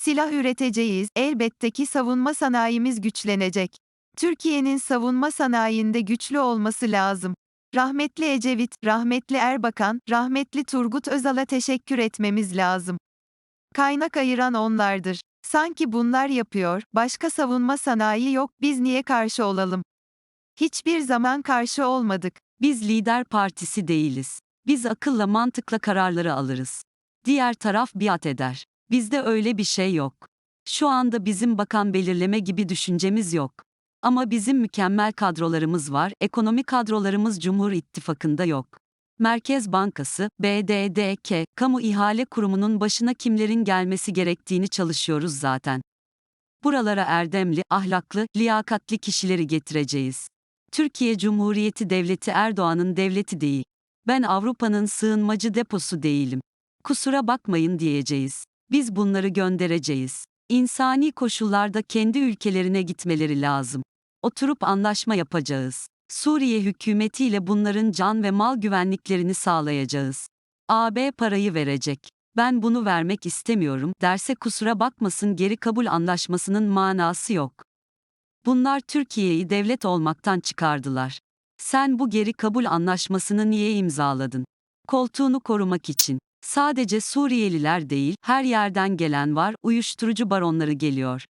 Silah üreteceğiz, elbette ki savunma sanayimiz güçlenecek. Türkiye'nin savunma sanayinde güçlü olması lazım. Rahmetli Ecevit, rahmetli Erbakan, rahmetli Turgut Özal'a teşekkür etmemiz lazım. Kaynak ayıran onlardır. Sanki bunlar yapıyor, başka savunma sanayi yok, biz niye karşı olalım? Hiçbir zaman karşı olmadık. Biz lider partisi değiliz. Biz akılla mantıkla kararları alırız. Diğer taraf biat eder. Bizde öyle bir şey yok. Şu anda bizim bakan belirleme gibi düşüncemiz yok. Ama bizim mükemmel kadrolarımız var, ekonomi kadrolarımız Cumhur İttifakı'nda yok. Merkez Bankası, BDDK, kamu ihale kurumunun başına kimlerin gelmesi gerektiğini çalışıyoruz zaten. Buralara erdemli, ahlaklı, liyakatli kişileri getireceğiz. Türkiye Cumhuriyeti Devleti Erdoğan'ın devleti değil. Ben Avrupa'nın sığınmacı deposu değilim. Kusura bakmayın diyeceğiz. Biz bunları göndereceğiz. İnsani koşullarda kendi ülkelerine gitmeleri lazım. Oturup anlaşma yapacağız. Suriye hükümetiyle bunların can ve mal güvenliklerini sağlayacağız. AB parayı verecek. Ben bunu vermek istemiyorum derse kusura bakmasın geri kabul anlaşmasının manası yok. Bunlar Türkiye'yi devlet olmaktan çıkardılar. Sen bu geri kabul anlaşmasını niye imzaladın? Koltuğunu korumak için. Sadece Suriyeliler değil, her yerden gelen var, uyuşturucu baronları geliyor.